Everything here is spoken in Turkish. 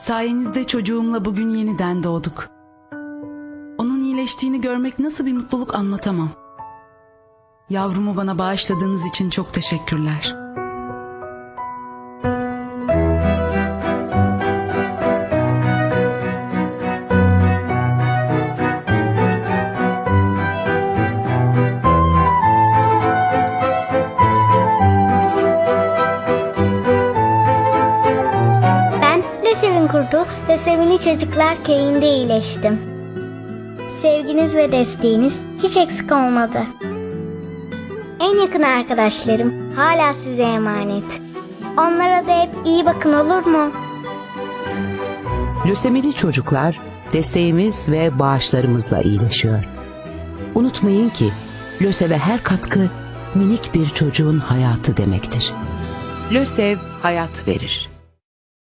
Sayenizde çocuğumla bugün yeniden doğduk. Onun iyileştiğini görmek nasıl bir mutluluk anlatamam. Yavrumu bana bağışladığınız için çok teşekkürler. Lösev'in kurduğu Lösev'li Çocuklar Köyü'nde iyileştim. Sevginiz ve desteğiniz hiç eksik olmadı. En yakın arkadaşlarım hala size emanet. Onlara da hep iyi bakın olur mu? Lösemili çocuklar desteğimiz ve bağışlarımızla iyileşiyor. Unutmayın ki LÖSEV'e her katkı minik bir çocuğun hayatı demektir. LÖSEV hayat verir.